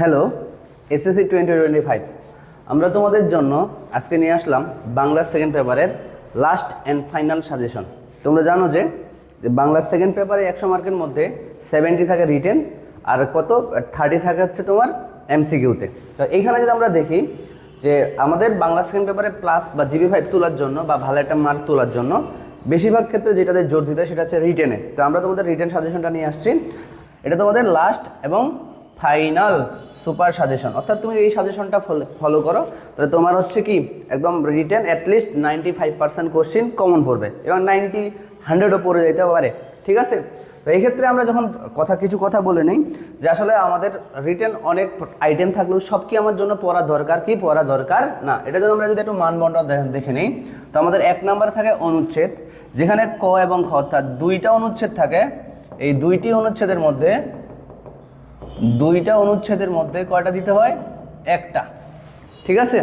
Hello SSC twenty twenty five আমরা তোমাদের জন্য আজকে নিয়ে আসলাম বাংলার সেকেন্ড পেপারের লাস্ট অ্যান্ড ফাইনাল সাজেশন তোমরা জানো যে বাংলার সেকেন্ড পেপারে একশো মার্কের মধ্যে সেভেন্টি থাকে রিটেন আর কত থার্টি থাকে হচ্ছে তোমার এমসিকিউতে তো। এইখানে যদি আমরা দেখি যে আমাদের বাংলা সেকেন্ড পেপারে প্লাস বা জিবি ফাইভ তোলার জন্য বা ভালো একটা মার্ক তোলার জন্য বেশিরভাগ ক্ষেত্রে যেটাতে জোর দিতে সেটা হচ্ছে রিটেনে তো আমরা তোমাদের রিটেন সাজেশনটা নিয়ে আসছি। এটা তোমাদের লাস্ট এবং ফাইনাল সুপার সাজেশন। অর্থাৎ তুমি এই সাজেশনটা ফলো করো। তাহলে তোমার হচ্ছে কি, একদম written at least ninety five percent question common পড়বে। এবং নাইনটি হান্ড্রেডও পড়ে যেতে পারে। ঠিক আছে? তো এই ক্ষেত্রে আমরা যখন কথা, কিছু কথা বলে নিই, যে আসলে আমাদের রিটেন অনেক আইটেম থাকলেও সব কি আমার জন্য পড়া দরকার, কি পড়া দরকার? না, এটা জন্য আমরা যদি একটু মানবন্টন দে- দেখে নিই, তো আমাদের এক নম্বরে থাকে অনুচ্ছেদ, যেখানে ক এবং খ, অর্থাৎ দুইটা অনুচ্ছেদ থাকে। এই দুইটি অনুচ্ছেদের মধ্যে দুইটা অনুচ্ছেদের মধ্যে কয়টা দিতে হয়? একটা। ঠিক আছে?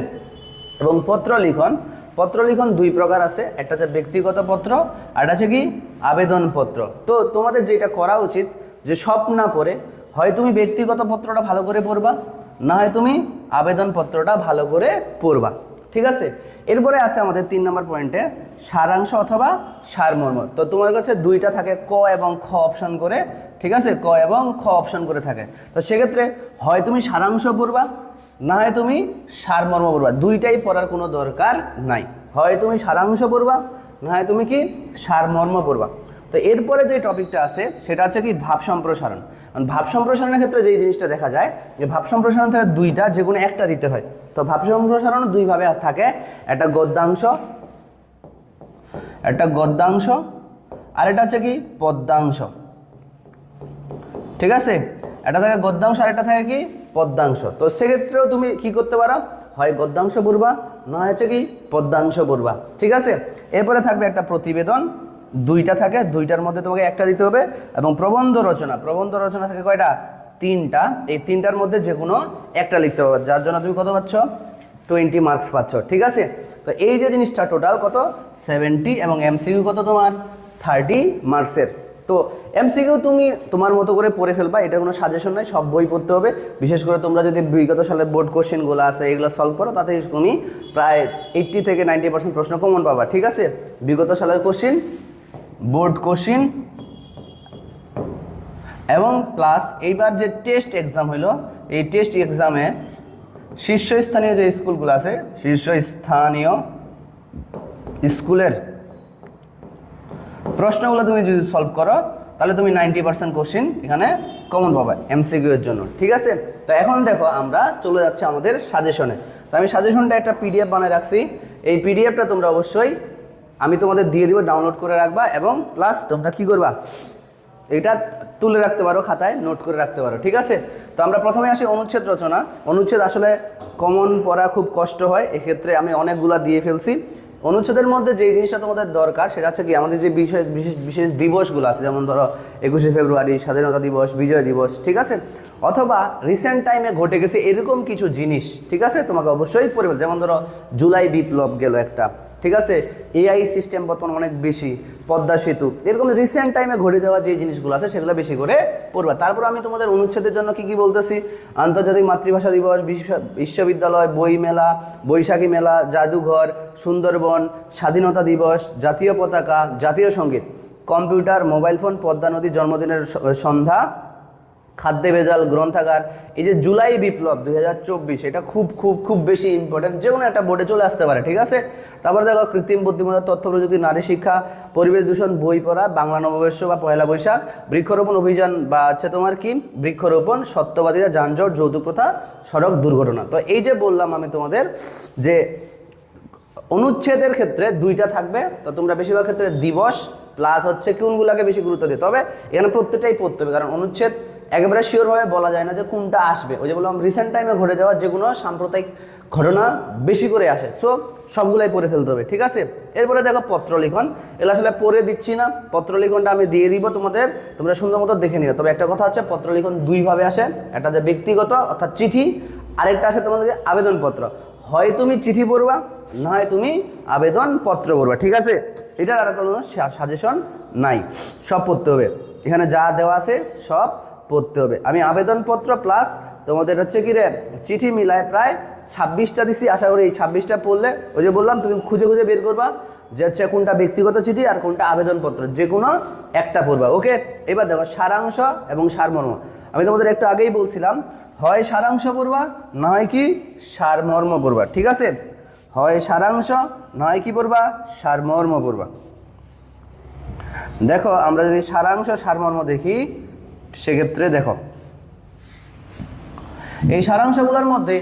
এবং পত্র লিখন পত্র লিখন দুই প্রকার আছে। একটা হচ্ছে ব্যক্তিগত পত্র, আর হচ্ছে কি? আবেদনপত্র তো তোমাদের যেটা করা উচিত, যে সব না পড়ে, হয় তুমি ব্যক্তিগত পত্রটা ভালো করে পড়বা, না হয় তুমি আবেদনপত্রটা ভালো করে পড়বা। ঠিক আছে? এরপরে আছে আমাদের তিন নম্বর পয়েন্টে সারাংশ অথবা সারমর্ম। তো তোমার কাছে দুইটা থাকে, ক এবং খ অপশন করে, ঠিক আছে? ক এবং খ অপশন করে থাকে। তো সেক্ষেত্রে হয় তুমি সারাংশ পড়বা, না হয় তুমি সারমর্ম পড়বা। দুইটাই পড়ার কোনো দরকার নাই। হয় তুমি সারাংশ পড়বা, না হয় তুমি কি সারমর্ম পড়বা। তো এরপরে যে টপিকটা আছে, সেটা হচ্ছে কি ভাব সম্প্রসারণ। ভাব সম্প্রসারণের ক্ষেত্রে যেই জিনিসটা দেখা যায়, যে ভাব সম্প্রসারণ থেকে দুইটা, যে কোনো একটা দিতে হয়। তো ভাব সম্প্রসারণ দুইভাবে থাকে, একটা গদ্যাংশ একটা গদ্যাংশ, আর এটা হচ্ছে কি পদ্যাংশ। ঠিক আছে? এটা থাকে গদ্যাংশ, আর এটা থাকে কি পদ্যাংশ। তো সেক্ষেত্রেও তুমি কি করতে পারো? হয় গদ্যাংশ পড়বা না হচ্ছে কি পদ্যাংশ পড়বা। ঠিক আছে? এরপরে থাকবে একটা প্রতিবেদন। দুইটা থাকে, দুইটার মধ্যে তোমাকে একটা দিতে হবে এবং প্রবন্ধ রচনা প্রবন্ধ রচনা থাকে কয়টা? তিনটা। এই তিনটার মধ্যে যে কোনো একটা লিখতে হবে। যার জন্য তুমি কত পাচ্ছ? টোয়েন্টি মার্কস পাচ্ছ, ঠিক আছে? তো এই যে জিনিসটা টোটাল কত? সেভেন্টি এবং এমসিকিউ কত তোমার? থার্টি মার্কসের। তো এমসিকিউ তুমি তোমার মতো করে পড়ে ফেলবা, এটা কোনো সাজেশন নয় সব বই পড়তে হবে। বিশেষ করে তোমরা যদি বিগত সালের বোর্ড কোশ্চেনগুলো আছে, এগুলো সলভ করো, তাতে তুমি প্রায় এইট্টি থেকে নাইনটি পার্সেন্ট প্রশ্ন কমন পাবা, ঠিক আছে? বিগত সালের কোশ্চেন বোর্ড কোশ্চেন। এবং প্লাস এইবার যে টেস্ট এক্সাম হলো এই টেস্ট এক্সামে শীর্ষস্থানীয় যে স্কুলগুলো আছে, শীর্ষস্থানীয় স্কুলের প্রশ্নগুলো তুমি যদি সলভ করো, তাহলে তুমি নাইনটি পার্সেন্ট কোশ্চিন এখানে কমন পাবে এমসিকিউ এর জন্য, ঠিক আছে? তো এখন দেখো, আমরা চলে যাচ্ছি আমাদের সাজেশনে তো আমি সাজেশনটা একটা পিডিএফ বানিয়ে রাখছি। এই পিডিএফটা তোমরা অবশ্যই আমি তোমাদের দিয়ে দিব ডাউনলোড করে রাখবা এবং প্লাস তোমরা কি করবা? এটা তুলে রাখতে পারো খাতায় নোট করে রাখতে পারো, ঠিক আছে? তো আমরা প্রথমে আসি অনুচ্ছেদ রচনা। অনুচ্ছেদ আসলে কমন পড়া খুব কষ্ট হয়, এক্ষেত্রে আমি অনেকগুলা দিয়ে ফেলছি। অনুচ্ছেদের মধ্যে যে জিনিসটা তোমাদের দরকার, সেটা হচ্ছে কি, আমাদের যে বিশেষ বিশেষ বিশেষ দিবসগুলো আছে, যেমন ধরো একুশে ফেব্রুয়ারি, স্বাধীনতা দিবস, বিজয় দিবস, ঠিক আছে? অথবা রিসেন্ট টাইমে ঘটে গেছে এরকম কিছু জিনিস, ঠিক আছে? তোমাকে অবশ্যই পড়বে যেমন ধরো, জুলাই বিপ্লব গেল একটা। ঠিক আছে? এআই সিস্টেম বর্তমান অনেক বেশি, পদ্মা সেতু। এরকম রিসেন্ট টাইমে ঘটে যাওয়া যে জিনিসগুলো আছে, সেগুলো বেশি করে পড়বা। তারপর আমি তোমাদের অনুচ্ছেদের জন্য কি কি বলতেছি? আন্তর্জাতিক মাতৃভাষা দিবস, বিশ্ব- বিশ্ববিদ্যালয় বই মেলা বৈশাখী মেলা, জাদুঘর, সুন্দরবন, স্বাধীনতা দিবস, জাতীয় পতাকা, জাতীয় সংগীত। কম্পিউটার, মোবাইল ফোন, পদ্মা নদী জন্মদিনের সন্ধ্যা খাদ্যে ভেজাল, গ্রন্থাগার, এই যে জুলাই বিপ্লব দুই হাজার চব্বিশ, এটা খুব খুব খুব বেশি ইম্পর্টেন্ট যে কোনো একটা বোর্ডে চলে আসতে পারে, ঠিক আছে? তারপর দেখো কৃত্রিম বুদ্ধিমত্তা, তথ্য প্রযুক্তি, নারী শিক্ষা, পরিবেশ দূষণ, বই পড়া, বাংলা নববর্ষ বা পয়লা বৈশাখ, বৃক্ষরোপণ অভিযান, বা হচ্ছে তোমার কি? বৃক্ষরোপণ সত্যবাদীরা যানজট, যৌতুক প্রথা, সড়ক দুর্ঘটনা। তো এই যে বললাম আমি তোমাদের যে অনুচ্ছেদের ক্ষেত্রে দুইটা থাকবে, তো তোমরা বেশিরভাগ ক্ষেত্রে দিবস প্লাস হচ্ছে কোনগুলোকে বেশি গুরুত্ব দিতে তবে এখানে প্রত্যেকটাই পড়তে হবে, কারণ অনুচ্ছেদ একেবারে শিওরভাবে বলা যায় না যে কোনটা আসবে। ওই যে বললাম রিসেন্ট টাইমে ঘটে যাওয়া যে কোনো সাম্প্রদায়িক ঘটনা বেশি করে আসে। সো সবগুলাই পড়ে ফেলতে হবে, ঠিক আছে? এরপরে দেখো পত্রলিখন। এগুলো আসলে পড়ে দিচ্ছি না। পত্রলিখনটা আমি দিয়ে দিব তোমাদের। তোমরা সুন্দর মতো দেখে নিও তবে একটা কথা হচ্ছে, পত্রলিখন দুইভাবে আসে। একটা যে ব্যক্তিগত, অর্থাৎ চিঠি। আরেকটা আসে তোমাদের আবেদনপত্র। হয় তুমি চিঠি পড়বা, না হয় তুমি আবেদনপত্র পড়বা, ঠিক আছে? এটার আর কোনো সাজেশন নাই। সব পড়তে হবে। এখানে যা দেওয়া আছে, সব পড়তে হবে। আমি আবেদনপত্র প্লাস তোমাদের হচ্ছে কি রে, চিঠি মিলায় প্রায় ছাব্বিশটা দিছি। আশা করি এই ছাব্বিশটা পড়লে, ওই যে বললাম, তুমি খুঁজে খুঁজে বের করবা যে হচ্ছে কোনটা ব্যক্তিগত চিঠি আর কোনটা আবেদনপত্র। যে কোনো একটা পড়বা, ওকে? এবার দেখো, সারাংশ এবং সারমর্ম। আমি তোমাদের একটু আগেই বলছিলাম, হয় সারাংশ পড়বা, নয় কি সারমর্ম পড়বা, ঠিক আছে? হয় সারাংশ, নয় কি পড়বা, সারমর্ম পড়বা। দেখো, আমরা যদি সারাংশ, সারমর্ম দেখি সেক্ষেত্রে দেখো, এই সারাংশগুলোর মধ্যে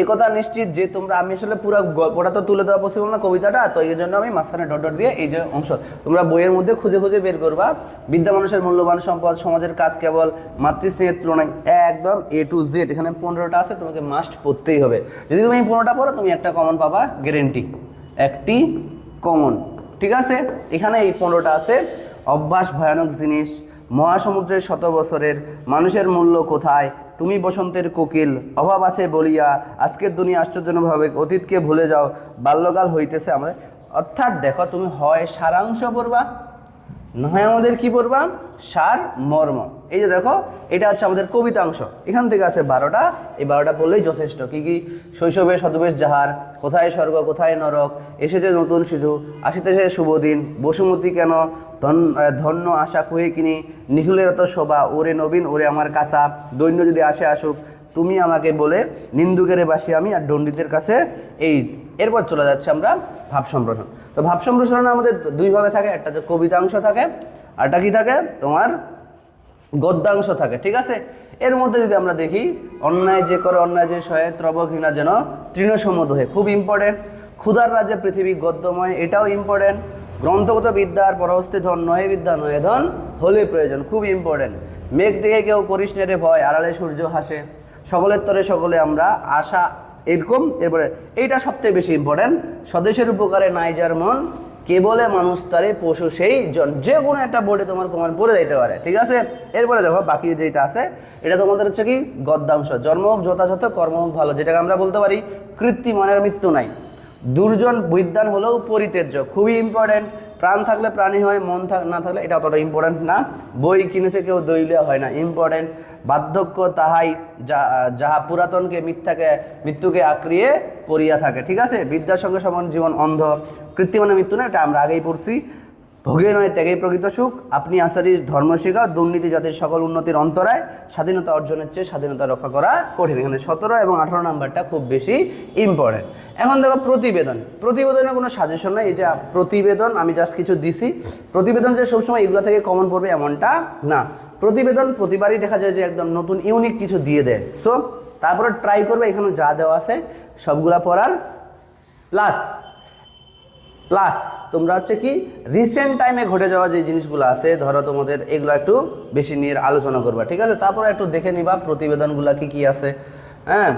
একথা নিশ্চিত যে তোমরা, আমি আসলে পুরো গল্পটা তো তুলে দেওয়া পসিবল না কবিতাটা, তো এই জন্য আমি মাঝখানে ডট ডট দিয়ে এই যে অংশ, তোমরা বইয়ের মধ্যে খুঁজে খুঁজে বের করবা। বিদ্যা মানুষের মূল্যবান সম্পদ, সমাজের কাজ কেবল, মাতৃস্নেহের তুলনায় একদম এ টু জেড এখানে পনেরোটা আছে, তোমাকে মাস্ট পড়তেই হবে। যদি তুমি পনেরোটা পড়ো, তুমি একটা কমন পাবা গ্যারেন্টি একটি কমন ঠিক আছে? এখানে এই পনেরোটা আছে, অভ্যাস ভয়ানক জিনিস মহাসমুদ্রের শত বছরের মানুষের মূল্য কোথায়? তুমি বসন্তের কোকিল, অভাব আছে বলিয়া আজকের দুনিয়া আশ্চর্যজনকভাবে অতীতকে ভুলে যাও, বাল্যকাল হইতেছে আমাদের। অর্থাৎ দেখো, তুমি হয় সারাংশ পড়বা, নয় আমাদের কি পড়বা? সার মর্ম। এই যে দেখো, এটা হচ্ছে আমাদের কবিতাংশ। এখান থেকে আছে বারোটা, এই বারোটা পড়লেই যথেষ্ট। কি কি? শৈশবে সদবেশ যাহার, কোথায় স্বর্গ, কোথায় নরক, এসেছে নতুন শিশু আসিতেছে শুভ দিন, বসুমতী কেন ধন্য আশা কহে কিনি। নিখিলের তো শোভা, ওরে নবীন, ওরে আমার কাছা দৈন্য যদি আসে, আসুক। তুমি আমাকে বলে নিন্দুকেরে বাসি আমি আর দণ্ডিতের কাছে এই। এরপর চলে যাচ্ছে আমরা ভাব সম্প্রসারণ। তো ভাব সম্প্রসারণ আমাদের দুইভাবে থাকে, একটা হচ্ছে কবিতাংশ থাকে আরটা কি থাকে? তোমার গদ্যাংশ থাকে, ঠিক আছে? এর মধ্যে যদি আমরা দেখি, অন্যায় যে করে, অন্যায় যে সহে, ত্রব ঘৃণা যেন তৃণসমদহে খুব ইম্পর্টেন্ট ক্ষুধার রাজ্যে পৃথিবী গদ্যময়, এটাও ইম্পর্টেন্ট গ্রন্থগত বিদ্যার পরহস্তে ধন নহে বিদ্যা নহে ধন হলে প্রয়োজন, খুব ইম্পর্টেন্ট মেঘ দেখে কেউ করিস নে রে ভয়, আড়ালে সূর্য হাসে সকলের তরে সকলে আমরা আশা এরকম, এরপরে এইটা সবথেকে বেশি ইম্পর্টেন্ট স্বদেশের উপকারে নাই যার মন কে বলে মানুষ তারে পশু সেই জন। যে কোনো একটা বোর্ডে তোমার কমান পড়ে দিতে পারে, ঠিক আছে? এরপরে দেখো, বাকি যেটা আছে, এটা তোমাদের হচ্ছে কি? গদ্যাংশ। জন্ম হোক, যথাযথ, কর্ম হোক, ভালো, যেটাকে আমরা বলতে পারি কৃত্রিমানের মৃত্যু নাই। দুর্জন বিদ্যান হলেও পরিত্যাজ্য, খুবই ইম্পর্টেন্ট প্রাণ থাকলে প্রাণী হয়, মন থাক না থাকলে এটা অতটা ইম্পর্টেন্ট না। বই কিনেছে কেউ দইলিয়া হয় না ইম্পর্টেন্ট বার্ধক্য তাহাই যা যাহা পুরাতনকে মিথ্যাকে, মৃত্যুকে আঁকড়িয়ে পড়িয়া থাকে, ঠিক আছে? বিদ্যার সঙ্গে সমান জীবন অন্ধ। কৃত্রিমানের মৃত্যু না, এটা আমরা আগেই পড়ছি। ভোগে নয়, ত্যাগেই প্রকৃত সুখ। আপনি আচারি, ধর্ম শেখা দুর্নীতি জাতির সকল উন্নতির অন্তরায় স্বাধীনতা অর্জনের চেয়ে স্বাধীনতা রক্ষা করা কঠিন। এখানে সতেরো এবং আঠারো নাম্বারটা খুব বেশি ইম্পর্টেন্ট এখন দেখো প্রতিবেদন। প্রতিবেদনের কোনো সাজেশন নেই, এই যে প্রতিবেদন আমি জাস্ট কিছু দিছি। প্রতিবেদন যে সবসময় এগুলো থেকে কমন পড়বে এমনটা না। প্রতিবেদন প্রতিবারই দেখা যায় যে একদম নতুন ইউনিক কিছু দিয়ে দেয়। সো তারপরে ট্রাই করবে, এখানে যা দেওয়া আছে, সবগুলা পড়ার। প্লাস প্লাস তোমরা হচ্ছে কি রিসেন্ট টাইমে ঘটে যাওয়া যে জিনিসগুলো আছে, ধরো তোমাদের এগুলো একটু বেশি নিয়ে আলোচনা করবা, ঠিক আছে? তারপরে একটু দেখে নিবা প্রতিবেদনগুলো কি কি আছে হ্যাঁ?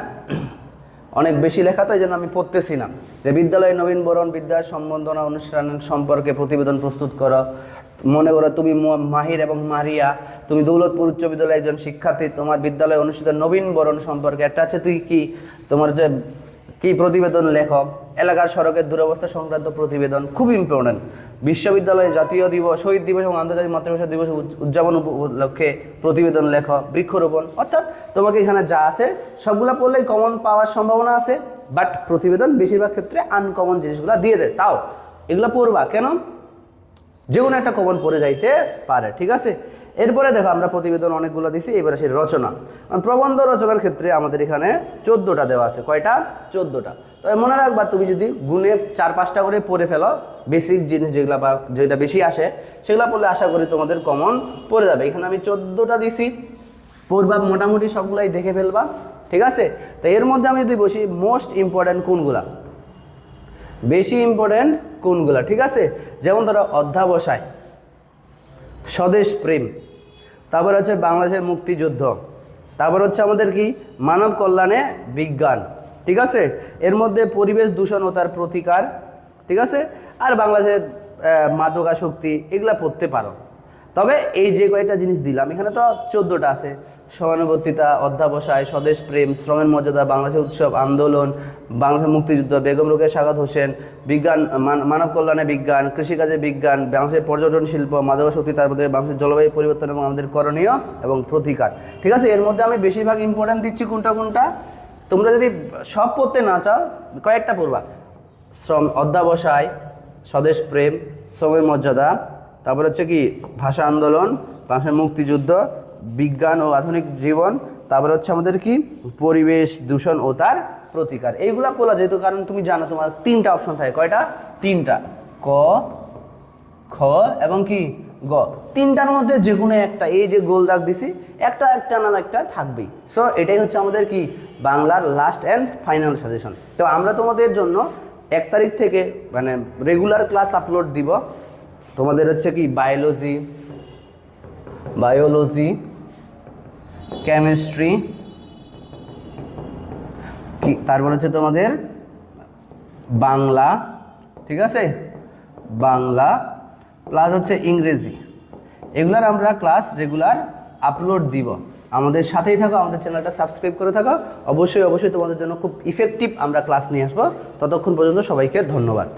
অনেক বেশি লেখা তো এই জন্য আমি পড়তেছি না। যে বিদ্যালয়ে নবীনবরণ বিদ্যা সম্বন্ধনা অনুষ্ঠান সম্পর্কে প্রতিবেদন প্রস্তুত করো। মনে করো তুমি মাহির এবং মারিয়া, তুমি দৌলতপুর উচ্চ বিদ্যালয়ের একজন শিক্ষার্থী, তোমার বিদ্যালয়ে অনুষ্ঠিত নবীনবরণ সম্পর্কে একটা আছে, তুই কি তোমার যে কি প্রতিবেদন লেখক? এলাকার সড়কের দুরবস্থা সংক্রান্ত প্রতিবেদন খুব ইম্পর্টেন্ট বিশ্ববিদ্যালয়ে জাতীয় দিবস, শহীদ দিবস এবং আন্তর্জাতিক মাতৃভাষা দিবস উদযাপন উপলক্ষে প্রতিবেদন লেখ বৃক্ষরোপণ। অর্থাৎ তোমাকে এখানে যা আছে, সবগুলা পড়লেই কমন পাওয়ার সম্ভাবনা আছে বাট প্রতিবেদন বেশিরভাগ ক্ষেত্রে আনকমন জিনিসগুলো দিয়ে দেয়। তাও এগুলো পড়বা কেন? যে কোনো একটা কমন পড়ে যাইতে পারে, ঠিক আছে? এরপরে দেখো আমরা প্রতিবেদন অনেকগুলো দিছি, এবারে সেই রচনা। কারণ প্রবন্ধ রচনার ক্ষেত্রে আমাদের এখানে চোদ্দোটা দেওয়া আছে। কয়টা? চোদ্দোটা। তবে মনে রাখবা, তুমি যদি গুনে চার পাঁচটা করে পড়ে ফেলো, বেসিক জিনিস যেগুলো বা যেটা বেশি আসে, সেগুলো পড়লে আশা করি তোমাদের কমন পড়ে যাবে। এখানে আমি চোদ্দোটা দিছি। পড়বা মোটামুটি সবগুলাই দেখে ফেলবা, ঠিক আছে? তো এর মধ্যে আমি যদি বসি মোস্ট ইম্পর্ট্যান্ট কোনগুলা? বেশি ইম্পর্ট্যান্ট কোনগুলা, ঠিক আছে? যেমন ধরো অধ্যাবসায়। স্বদেশ প্রেম। তারপর হচ্ছে বাংলাদেশের মুক্তিযুদ্ধ। তারপর হচ্ছে আমাদের কি? মানব কল্যাণে বিজ্ঞান। ঠিক আছে? এর মধ্যে পরিবেশ দূষণ ও তার প্রতিকার। ঠিক আছে? আর বাংলাদেশের মাদকাসক্তি, এগুলা পড়তে পারো। তবে এই যে কয়েকটা জিনিস দিলাম, এখানে তো চোদ্দোটা আছে। সহানুভূতিতা, অধ্যাবসায়, স্বদেশ প্রেম, শ্রমের মর্যাদা, বাংলাদেশের উৎসব, আন্দোলন, বাংলাদেশের মুক্তিযুদ্ধ, বেগম রোকেয়া, সাগাত হোসেন, বিজ্ঞান, মান- মানব কল্যাণে বিজ্ঞান, কৃষিকাজে বিজ্ঞান, বাংলাদেশের পর্যটন শিল্প মাদক শক্তি তার মধ্যে বাংলাদেশের জলবায়ু পরিবর্তন এবং আমাদের করণীয় এবং প্রতিকার। ঠিক আছে, এর মধ্যে আমি বেশিরভাগ ইম্পর্টেন্ট দিচ্ছি কোনটা কোনটা? তোমরা যদি সব পড়তে না চাও, কয়েকটা পড়বা। শ্রম, অধ্যাবসায়, স্বদেশ প্রেম, শ্রমের মর্যাদা তারপর হচ্ছে কি ভাষা আন্দোলন বাংলাদেশের মুক্তিযুদ্ধ, বিজ্ঞান ও আধুনিক জীবন, তারপর হচ্ছে আমাদের কি পরিবেশ, দূষণ ও তার প্রতিকার। এইগুলা বলা যেহেতু কারণ তুমি জানো তোমার তিনটা অপশন থাকে। কয়টা? তিনটা। ক, খ এবং কি? গ। তিনটার মধ্যে যে কোনো একটা, এই যে গোল দাগ দিছি, একটা একটা না একটা থাকবেই। সো এটাই হচ্ছে আমাদের কি বাংলার লাস্ট অ্যান্ড ফাইনাল সাজেশন তো আমরা তোমাদের জন্য এক তারিখ থেকে মানে রেগুলার ক্লাস আপলোড দিব। তোমাদের হচ্ছে কি বায়োলজি বায়োলজি কেমিস্ট্রি তারপর হচ্ছে তোমাদের বাংলা, ঠিক আছে? বাংলা প্লাস হচ্ছে ইংরেজি। এগুলার আমরা ক্লাস রেগুলার আপলোড দিব। আমাদের সাথেই থাকো, আমাদের চ্যানেলটা সাবস্ক্রাইব করে থাকো। অবশ্যই অবশ্যই তোমাদের জন্য খুব ইফেক্টিভ আমরা ক্লাস নিয়ে আসব। ততক্ষণ পর্যন্ত সবাইকে ধন্যবাদ।